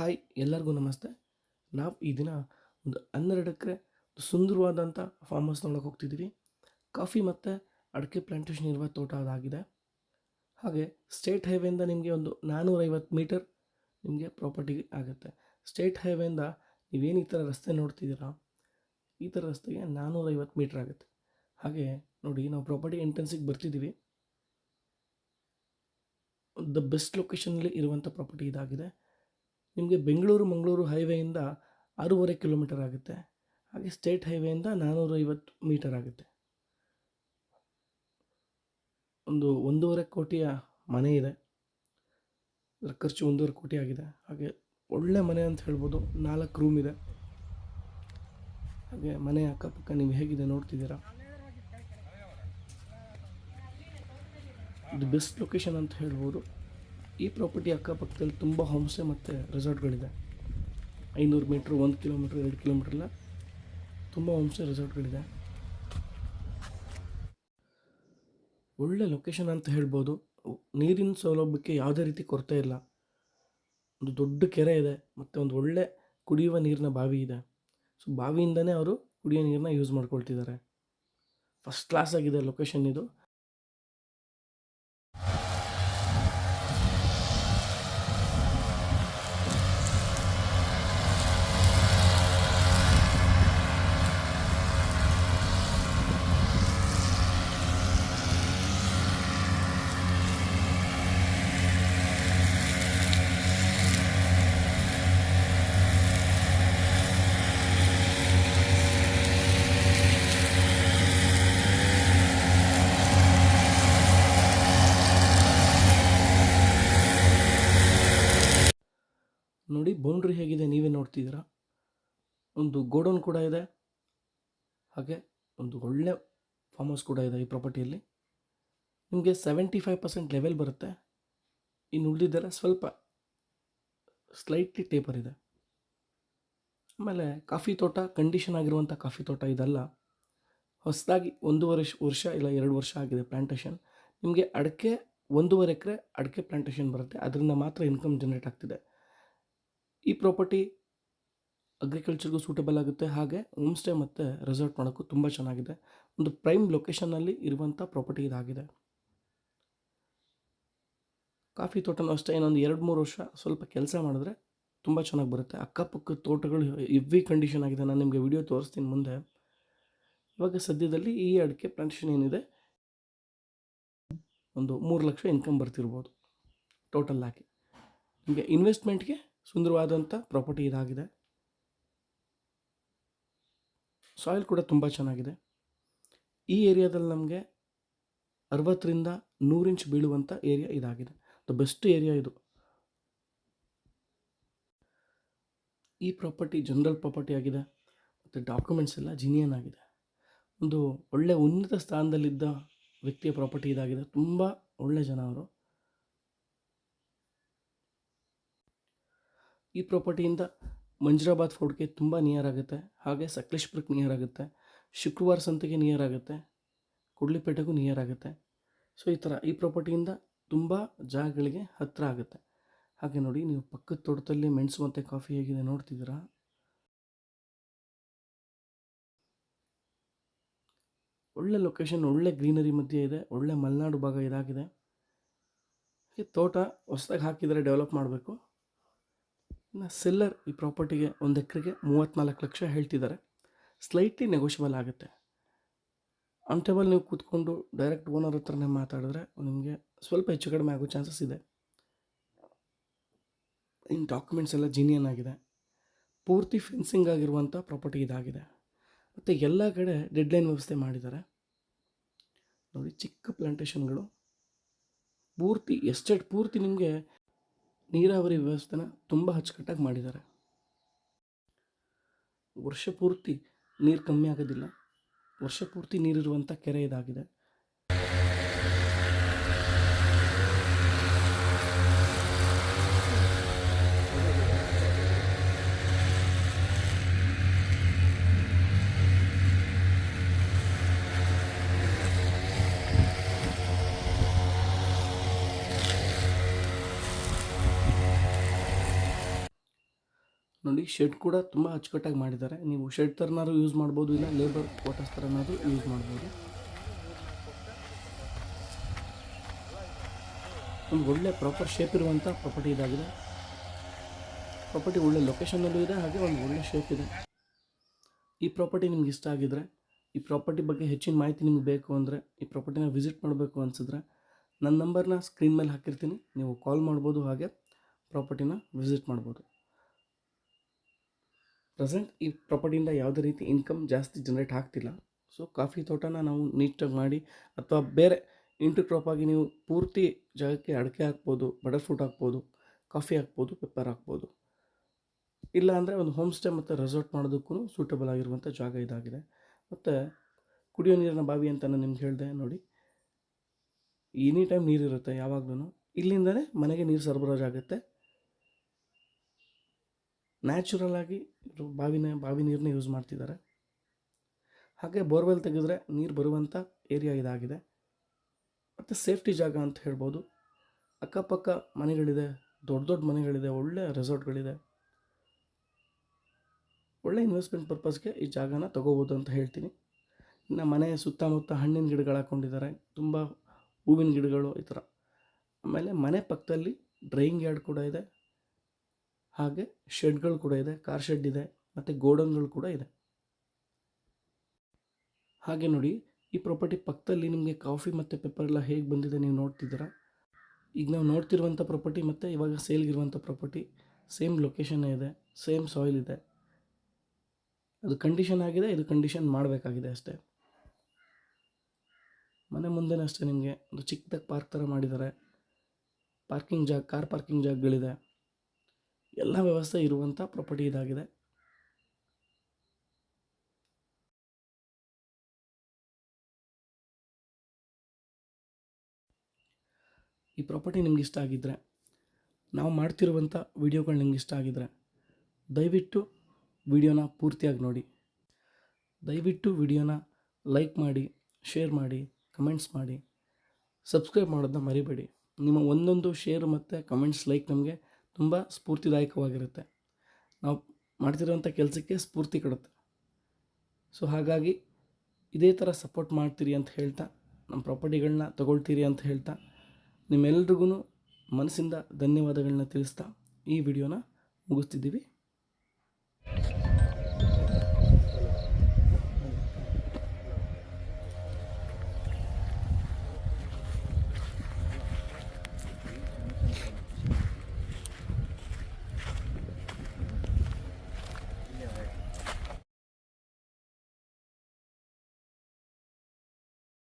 Hi, ಎಲ್ಲರಿಗೂ ನಮಸ್ತೆ. ನಾವು ಈ ದಿನ ಒಂದು ಹನ್ನೆರಡು ಎಕರೆ ಸುಂದರವಾದಂಥ ಫಾರ್ಮ್ ಹೌಸ್ ನೋಡೋಕೆ ಹೋಗ್ತಿದ್ದೀವಿ ಕಾಫಿ ಮತ್ತು ಅಡಿಕೆ ಪ್ಲಾಂಟೇಷನ್ ಇರುವ ತೋಟ ಅದಾಗಿದೆ. ಹಾಗೆ ಸ್ಟೇಟ್ ಹೈವೇಯಿಂದ ನಿಮಗೆ ಒಂದು ನಾನ್ನೂರೈವತ್ತು ಮೀಟರ್ ನಿಮಗೆ ಪ್ರಾಪರ್ಟಿ ಆಗುತ್ತೆ. ಸ್ಟೇಟ್ ಹೈವೇಯಿಂದ ನೀವೇನು ಈ ಥರ ರಸ್ತೆ ನೋಡ್ತಿದ್ದೀರಾ? ಈ ಥರ ರಸ್ತೆಗೆ ನಾನ್ನೂರೈವತ್ತು ಮೀಟ್ರ್ ಆಗುತ್ತೆ. ಹಾಗೆ ನೋಡಿ, ನಾವು ಪ್ರಾಪರ್ಟಿ ಎಂಟ್ರೆನ್ಸಿಗೆ ಬರ್ತಿದ್ದೀವಿ ದ ಬೆಸ್ಟ್ ಲೊಕೇಶನಲ್ಲಿ ಇರುವಂಥ ಪ್ರಾಪರ್ಟಿ ಇದಾಗಿದೆ. ನಿಮಗೆ ಬೆಂಗಳೂರು ಮಂಗಳೂರು ಹೈವೇಯಿಂದ ಆರೂವರೆ ಕಿಲೋಮೀಟರ್ ಆಗುತ್ತೆ. ಹಾಗೆ ಸ್ಟೇಟ್ ಹೈವೇಯಿಂದ ನಾನ್ನೂರೈವತ್ತು ಮೀಟರ್ ಆಗುತ್ತೆ. ಒಂದು ಒಂದೂವರೆ ಕೋಟಿಯ ಮನೆ ಇದೆ. ಅದರ ಖರ್ಚು ಒಂದೂವರೆ ಕೋಟಿ ಆಗಿದೆ. ಹಾಗೆ ಒಳ್ಳೆ ಮನೆ ಅಂತ ಹೇಳ್ಬೋದು. ನಾಲ್ಕು ರೂಮ್ ಇದೆ. ಹಾಗೆ ಮನೆ ಅಕ್ಕಪಕ್ಕ ನೀವು ಹೇಗಿದೆ ನೋಡ್ತಿದ್ದೀರಾ? ಇದು ಬೆಸ್ಟ್ ಲೊಕೇಶನ್ ಅಂತ ಹೇಳ್ಬೋದು. ಈ ಪ್ರಾಪರ್ಟಿ ಅಕ್ಕಪಕ್ಕದಲ್ಲಿ ತುಂಬ ಹೋಮ್ಸ್ಟೇ ಮತ್ತು ರೆಸಾರ್ಟ್ಗಳಿದೆ ಐನೂರು ಮೀಟ್ರ್ ಒಂದು ಕಿಲೋಮೀಟ್ರ್ ಎರಡು ಕಿಲೋಮೀಟ್ರೆಲ್ಲ ತುಂಬ ಹೋಮ್ಸ್ಟೇ ರೆಸಾರ್ಟ್ಗಳಿದೆ ಒಳ್ಳೆ ಲೊಕೇಶನ್ ಅಂತ ಹೇಳ್ಬೋದು. ನೀರಿನ ಸೌಲಭ್ಯಕ್ಕೆ ಯಾವುದೇ ರೀತಿ ಕೊರತೆ ಇಲ್ಲ. ಒಂದು ದೊಡ್ಡ ಕೆರೆ ಇದೆ, ಮತ್ತು ಒಂದು ಒಳ್ಳೆ ಕುಡಿಯುವ ನೀರಿನ ಬಾವಿ ಇದೆ. ಸೊ ಬಾವಿಯಿಂದನೇ ಅವರು ಕುಡಿಯೋ ನೀರನ್ನ ಯೂಸ್ ಮಾಡ್ಕೊಳ್ತಿದ್ದಾರೆ. ಫಸ್ಟ್ ಕ್ಲಾಸ್ ಆಗಿದೆ ಲೊಕೇಶನ್ ಇದು. ನೋಡಿ ಬೌಂಡ್ರಿ ಹೇಗಿದೆ, ನೀವೇ ನೋಡ್ತಿದ್ದೀರಾ? ಒಂದು ಗೋಡೌನ್ ಕೂಡ ಇದೆ. ಹಾಗೆ ಒಂದು ಒಳ್ಳೆ ಫಾರ್ಮ್ ಹೌಸ್ ಕೂಡ ಇದೆ ಈ ಪ್ರಾಪರ್ಟಿಯಲ್ಲಿ ನಿಮಗೆ ಸೆವೆಂಟಿ ಫೈವ್ ಪರ್ಸೆಂಟ್ ಲೆವೆಲ್ ಬರುತ್ತೆ. ಇನ್ನು ಉಳಿದಿದ್ದರೆ ಸ್ವಲ್ಪ ಸ್ಲೈಟ್ಲಿ ಟೇಪರ್ ಇದೆ. ಆಮೇಲೆ ಕಾಫಿ ತೋಟ ಕಂಡೀಷನ್ ಆಗಿರುವಂಥ ಕಾಫಿ ತೋಟ ಇದಲ್ಲ. ಹೊಸದಾಗಿ ಒಂದೂವರೆ ವರ್ಷ ವರ್ಷ ಇಲ್ಲ, ಎರಡು ವರ್ಷ ಆಗಿದೆ ಪ್ಲ್ಯಾಂಟೇಷನ್ ನಿಮಗೆ ಅಡಿಕೆ ಒಂದೂವರೆ ಎಕರೆ ಅಡಿಕೆ ಪ್ಲ್ಯಾಂಟೇಷನ್ ಬರುತ್ತೆ. ಅದರಿಂದ ಮಾತ್ರ ಇನ್ಕಮ್ ಜನರೇಟ್ ಆಗ್ತಿದೆ. ಈ ಪ್ರಾಪರ್ಟಿ ಅಗ್ರಿಕಲ್ಚರ್ಗೂ ಸೂಟಬಲ್ ಆಗುತ್ತೆ. ಹಾಗೆ ಹೋಮ್ ಸ್ಟೇ ಮತ್ತು ರೆಸಾರ್ಟ್ ಮಾಡೋಕ್ಕೂ ತುಂಬ ಚೆನ್ನಾಗಿದೆ. ಒಂದು ಪ್ರೈಮ್ ಲೊಕೇಶನ್ನಲ್ಲಿ ಇರುವಂಥ ಪ್ರಾಪರ್ಟಿ ಇದಾಗಿದೆ. ಕಾಫಿ ತೋಟನೂ ಅಷ್ಟೇ, ಇನ್ನೊಂದು ಎರಡು ಮೂರು ವರ್ಷ ಸ್ವಲ್ಪ ಕೆಲಸ ಮಾಡಿದ್ರೆ ತುಂಬ ಚೆನ್ನಾಗಿ ಬರುತ್ತೆ. ಅಕ್ಕಪಕ್ಕ ತೋಟಗಳು ಇವ್ವಿ ಕಂಡೀಷನ್ ಆಗಿದೆ. ನಾನು ನಿಮಗೆ ವಿಡಿಯೋ ತೋರಿಸ್ತೀನಿ ಮುಂದೆ. ಇವಾಗ ಸದ್ಯದಲ್ಲಿ ಈ ಅಡಿಕೆ ಪ್ಲಾಂಟೇಷನ್ ಏನಿದೆ? ಒಂದು ಮೂರು ಲಕ್ಷ ಇನ್ಕಮ್ ಬರ್ತಿರ್ಬೋದು ಟೋಟಲ್ ಹಾಕಿ ನಿಮಗೆ ಇನ್ವೆಸ್ಟ್ಮೆಂಟ್ಗೆ ಸುಂದರವಾದಂಥ ಪ್ರಾಪರ್ಟಿ ಇದಾಗಿದೆ. ಸಾಯಿಲ್ ಕೂಡ ತುಂಬ ಚೆನ್ನಾಗಿದೆ. ಈ ಏರಿಯಾದಲ್ಲಿ ನಮಗೆ ಅರವತ್ತರಿಂದ ನೂರು ಇಂಚ್ ಬೀಳುವಂಥ ಏರಿಯಾ ಇದಾಗಿದೆ. ದ ಬೆಸ್ಟ್ ಏರಿಯಾ ಇದು. ಈ ಪ್ರಾಪರ್ಟಿ ಜನರಲ್ ಪ್ರಾಪರ್ಟಿ ಆಗಿದೆ. ಮತ್ತು ಡಾಕ್ಯುಮೆಂಟ್ಸ್ ಎಲ್ಲ ಜಿನಿಯನ್ ಆಗಿದೆ. ಒಂದು ಒಳ್ಳೆ ಉನ್ನತ ಸ್ಥಾನದಲ್ಲಿದ್ದ ವ್ಯಕ್ತಿಯ ಪ್ರಾಪರ್ಟಿ ಇದಾಗಿದೆ. ತುಂಬ ಒಳ್ಳೆ ಜನ ಅವರು ಈ ಪ್ರಾಪರ್ಟಿಯಿಂದ ಮಂಜರಾಬಾದ್ ಫೋರ್ಟ್ಗೆ ತುಂಬ ನಿಯರ್ ಆಗುತ್ತೆ. ಹಾಗೆ ಸಕಲೇಶ್ಪುರಕ್ಕೆ ನಿಯರ್ ಆಗುತ್ತೆ. ಶುಕ್ರವಾರ ಸಂತೆಗೆ ನಿಯರ್ ಆಗುತ್ತೆ. ಕುಡ್ಲಿಪೇಟೆಗೂ ನಿಯರ್ ಆಗುತ್ತೆ. ಸೊ ಈ ಥರ ಈ ಪ್ರಾಪರ್ಟಿಯಿಂದ ತುಂಬ ಜಾಗಗಳಿಗೆ ಹತ್ತಿರ ಆಗುತ್ತೆ. ಹಾಗೆ ನೋಡಿ, ನೀವು ಪಕ್ಕದ ತೋಟದಲ್ಲಿ ಮೆಣಸು ಮತ್ತು ಕಾಫಿ ಹೇಗಿದೆ ನೋಡ್ತಿದ್ದೀರಾ? ಒಳ್ಳೆ ಲೊಕೇಶನ್ ಒಳ್ಳೆ ಗ್ರೀನರಿ ಮಧ್ಯೆ ಇದೆ, ಒಳ್ಳೆ ಮಲೆನಾಡು ಭಾಗ ಇದಾಗಿದೆ. ಈ ತೋಟ ಹೊಸ್ದಾಗಿ ಹಾಕಿದರೆ ಡೆವಲಪ್ ಮಾಡಬೇಕು. ಇನ್ನು ಸೆಲ್ಲರ್ ಈ ಪ್ರಾಪರ್ಟಿಗೆ ಒಂದು ಎಕರೆಗೆ ಮೂವತ್ತ್ನಾಲ್ಕು ಲಕ್ಷ ಹೇಳ್ತಿದ್ದಾರೆ ಸ್ಲೈಟ್ಲಿ ನೆಗೋಷಿಯಬಲ್ ಆಗುತ್ತೆ. ಆನ್ ನೀವು ಕೂತ್ಕೊಂಡು ಡೈರೆಕ್ಟ್ ಓನರ್ ಹತ್ರನೇ ಮಾತಾಡಿದ್ರೆ ನಿಮಗೆ ಸ್ವಲ್ಪ ಹೆಚ್ಚು ಕಡಿಮೆ ಆಗೋ ಚಾನ್ಸಸ್ ಇದೆ. ಇನ್ನು ಡಾಕ್ಯುಮೆಂಟ್ಸ್ ಎಲ್ಲ ಜೀನಿಯನ್ ಆಗಿದೆ. ಪೂರ್ತಿ ಫೆನ್ಸಿಂಗ್ ಆಗಿರುವಂಥ ಪ್ರಾಪರ್ಟಿ ಇದಾಗಿದೆ. ಮತ್ತು ಎಲ್ಲ ಕಡೆ ಡೆಡ್ಲೈನ್ ವ್ಯವಸ್ಥೆ ಮಾಡಿದ್ದಾರೆ. ನೋಡಿ ಚಿಕ್ಕ ಪ್ಲಾಂಟೇಷನ್ಗಳು ಪೂರ್ತಿ ಎಸ್ಟೇಟ್ ಪೂರ್ತಿ ನಿಮಗೆ ನೀರಾವರಿ ವ್ಯವಸ್ಥೆನ ತುಂಬ ಅಚ್ಚುಕಟ್ಟಾಗಿ ಮಾಡಿದ್ದಾರೆ. ವರ್ಷ ಪೂರ್ತಿ ನೀರು ಕಮ್ಮಿ ಆಗೋದಿಲ್ಲ. ವರ್ಷ ಪೂರ್ತಿ ನೀರಿರುವಂಥ ಕೆರೆ ಇದಾಗಿದೆ. ನೋಡಿ ಶೆಡ್ ಕೂಡ ತುಂಬ ಅಚ್ಚುಕಟ್ಟಾಗಿ ಮಾಡಿದ್ದಾರೆ. ನೀವು ಶೆಡ್ ಥರನಾದ್ರು ಯೂಸ್ ಮಾಡ್ಬೋದು, ಇಲ್ಲ ಲೇಬರ್ ಕ್ವಾಟರ್ಸ್ ಥರನಾದ್ರು ಯೂಸ್ ಮಾಡ್ಬೋದು. ಒಂದು ಒಳ್ಳೆ ಪ್ರಾಪರ್ ಶೇಪ್ ಇರುವಂಥ ಪ್ರಾಪರ್ಟಿ ಇದಾಗಿದೆ. ಪ್ರಾಪರ್ಟಿ ಒಳ್ಳೆ ಲೊಕೇಶನಲ್ಲೂ ಇದೆ, ಹಾಗೆ ಒಂದು ಒಳ್ಳೆ ಶೇಪ್ ಇದೆ. ಈ ಪ್ರಾಪರ್ಟಿ ನಿಮ್ಗೆ ಇಷ್ಟ ಆಗಿದ್ರೆ, ಈ ಪ್ರಾಪರ್ಟಿ ಬಗ್ಗೆ ಹೆಚ್ಚಿನ ಮಾಹಿತಿ ನಿಮ್ಗೆ ಬೇಕು ಅಂದರೆ, ಈ ಪ್ರಾಪರ್ಟಿನ ವಿಸಿಟ್ ಮಾಡಬೇಕು ಅನಿಸಿದ್ರೆ ನನ್ನ ನಂಬರ್ನ ಸ್ಕ್ರೀನ್ ಮೇಲೆ ಹಾಕಿರ್ತೀನಿ. ನೀವು ಕಾಲ್ ಮಾಡ್ಬೋದು, ಹಾಗೆ ಪ್ರಾಪರ್ಟಿನ ವಿಸಿಟ್ ಮಾಡ್ಬೋದು. ಪ್ರೆಸೆಂಟ್ ಈ ಪ್ರಾಪರ್ಟಿಯಿಂದ ಯಾವುದೇ ರೀತಿ ಇನ್ಕಮ್ ಜಾಸ್ತಿ ಜನರೇಟ್ ಆಗ್ತಿಲ್ಲ. ಸೊ ಕಾಫಿ ತೋಟನ ನಾವು ನೀಟಾಗಿ ಮಾಡಿ ಅಥವಾ ಬೇರೆ ಇಂಟು ಕ್ರಾಪ್ ಆಗಿ ನೀವು ಪೂರ್ತಿ ಜಾಗಕ್ಕೆ ಅಡಿಕೆ ಹಾಕ್ಬೋದು ಬಟರ್ ಫ್ರೂಟ್ ಹಾಕ್ಬೋದು ಕಾಫಿ ಹಾಕ್ಬೋದು ಪೆಪ್ಪರ್ ಹಾಕ್ಬೋದು. ಇಲ್ಲ ಅಂದರೆ ಒಂದು ಹೋಮ್ ಸ್ಟೇ ಮತ್ತು ರೆಸಾರ್ಟ್ ಮಾಡೋದಕ್ಕೂ ಸೂಟಬಲ್ ಆಗಿರುವಂಥ ಜಾಗ ಇದಾಗಿದೆ. ಮತ್ತು ಕುಡಿಯೋ ನೀರಿನ ಬಾವಿ ಅಂತ ನಾನು ನಿಮ್ಗೆ ಹೇಳಿದೆ ನೋಡಿ. ಎನಿ ಟೈಮ್ ನೀರಿರುತ್ತೆ ಯಾವಾಗಲೂ ಇಲ್ಲಿಂದಲೇ ಮನೆಗೆ ನೀರು ಸರಬರಾಜು ಆಗುತ್ತೆ. ನ್ಯಾಚುರಲ್ ಆಗಿ ಬಾವಿನ, ಬಾವಿ ನೀರನ್ನ ಯೂಸ್ ಮಾಡ್ತಿದ್ದಾರೆ. ಹಾಗೆ ಬೋರ್ವೆಲ್ ತೆಗೆದ್ರೆ ನೀರು ಬರುವಂಥ ಏರಿಯಾ ಇದಾಗಿದೆ. ಮತ್ತು ಸೇಫ್ಟಿ ಜಾಗ ಅಂತ ಹೇಳ್ಬೋದು. ಅಕ್ಕಪಕ್ಕ ಮನೆಗಳಿದೆ, ದೊಡ್ಡ ದೊಡ್ಡ ಮನೆಗಳಿದೆ, ಒಳ್ಳೆ ರೆಸಾರ್ಟ್ಗಳಿದೆ. ಒಳ್ಳೆ ಇನ್ವೆಸ್ಟ್ಮೆಂಟ್ ಪರ್ಪಸ್ಗೆ ಈ ಜಾಗನ ತೊಗೋಬೋದು ಅಂತ ಹೇಳ್ತೀನಿ. ಇನ್ನು ಮನೆ ಸುತ್ತಮುತ್ತ ಹಣ್ಣಿನ ಗಿಡಗಳು ಹಾಕ್ಕೊಂಡಿದ್ದಾರೆ ತುಂಬ ಹೂವಿನ ಗಿಡಗಳು ಈ ಥರ ಆಮೇಲೆ ಮನೆ ಪಕ್ಕದಲ್ಲಿ ಡ್ರೈಯಿಂಗ್ ಯಾರ್ಡ್ ಕೂಡ ಇದೆ. ಹಾಗೆ ಶೆಡ್ಗಳು ಕೂಡ ಇದೆ, ಕಾರ್ ಶೆಡ್ ಇದೆ, ಮತ್ತು ಗೋಡನ್ಗಳು ಕೂಡ ಇದೆ. ಹಾಗೆ ನೋಡಿ, ಈ ಪ್ರಾಪರ್ಟಿ ಪಕ್ಕದಲ್ಲಿ ನಿಮಗೆ ಕಾಫಿ ಮತ್ತು ಪೆಪ್ಪರ್ ಎಲ್ಲ ಹೇಗೆ ಬಂದಿದೆ ನೀವು ನೋಡ್ತಿದ್ದೀರಾ? ಈಗ ನಾವು ನೋಡ್ತಿರುವಂಥ ಪ್ರಾಪರ್ಟಿ ಮತ್ತು ಇವಾಗ ಸೇಲ್ಗಿರುವಂಥ ಪ್ರಾಪರ್ಟಿ ಸೇಮ್ ಲೊಕೇಶನ್ನೇ ಇದೆ ಸೇಮ್ ಸಾಯಿಲ್ ಇದೆ. ಅದು ಕಂಡೀಷನ್ ಆಗಿದೆ, ಇದು ಕಂಡೀಷನ್ ಮಾಡಬೇಕಾಗಿದೆ ಅಷ್ಟೇ. ಮನೆ ಮುಂದೆನೇ ಅಷ್ಟೇ ನಿಮಗೆ ಒಂದು ಚಿಕ್ಕದಾಗಿ ಪಾರ್ಕ್ ಥರ ಮಾಡಿದ್ದಾರೆ. ಪಾರ್ಕಿಂಗ್ ಜಾಗ ಕಾರ್ ಪಾರ್ಕಿಂಗ್ ಜಾಗಗಳಿದೆ. ಎಲ್ಲ ವ್ಯವಸ್ಥೆ ಇರುವಂಥ ಪ್ರಾಪರ್ಟಿ ಇದಾಗಿದೆ. ಈ ಪ್ರಾಪರ್ಟಿ ನಿಮ್ಗೆ ಇಷ್ಟ ಆಗಿದ್ದರೆ ನಾವು ಮಾಡ್ತಿರುವಂಥ ವಿಡಿಯೋಗಳು ನಿಮ್ಗೆ ಇಷ್ಟ ಆಗಿದ್ದರೆ ದಯವಿಟ್ಟು ವಿಡಿಯೋನ ಪೂರ್ತಿಯಾಗಿ ನೋಡಿ. ದಯವಿಟ್ಟು ವಿಡಿಯೋನ ಲೈಕ್ ಮಾಡಿ, ಶೇರ್ ಮಾಡಿ, ಕಮೆಂಟ್ಸ್ ಮಾಡಿ, ಸಬ್ಸ್ಕ್ರೈಬ್ ಮಾಡೋದನ್ನ ಮರಿಬೇಡಿ. ನಿಮ್ಮ ಒಂದೊಂದು ಶೇರ್ ಮತ್ತು ಕಮೆಂಟ್ಸ್ ಲೈಕ್ ನಮಗೆ ತುಂಬ ಸ್ಫೂರ್ತಿದಾಯಕವಾಗಿರುತ್ತೆ. ನಾವು ಮಾಡ್ತಿರೋಂಥ ಕೆಲಸಕ್ಕೆ ಸ್ಫೂರ್ತಿ ಕೊಡುತ್ತೆ. ಸೊ ಹಾಗಾಗಿ ಇದೇ ಥರ ಸಪೋರ್ಟ್ ಮಾಡ್ತೀರಿ ಅಂತ ಹೇಳ್ತಾ ನಮ್ಮ ಪ್ರಾಪರ್ಟಿಗಳನ್ನ ತಗೊಳ್ತೀರಿ ಅಂತ ಹೇಳ್ತಾ ನಿಮ್ಮೆಲ್ರಿಗೂ ಮನಸ್ಸಿಂದ ಧನ್ಯವಾದಗಳನ್ನ ತಿಳಿಸ್ತಾ ಈ ವಿಡಿಯೋನ ಮುಗಿಸ್ತಿದ್ದೀವಿ.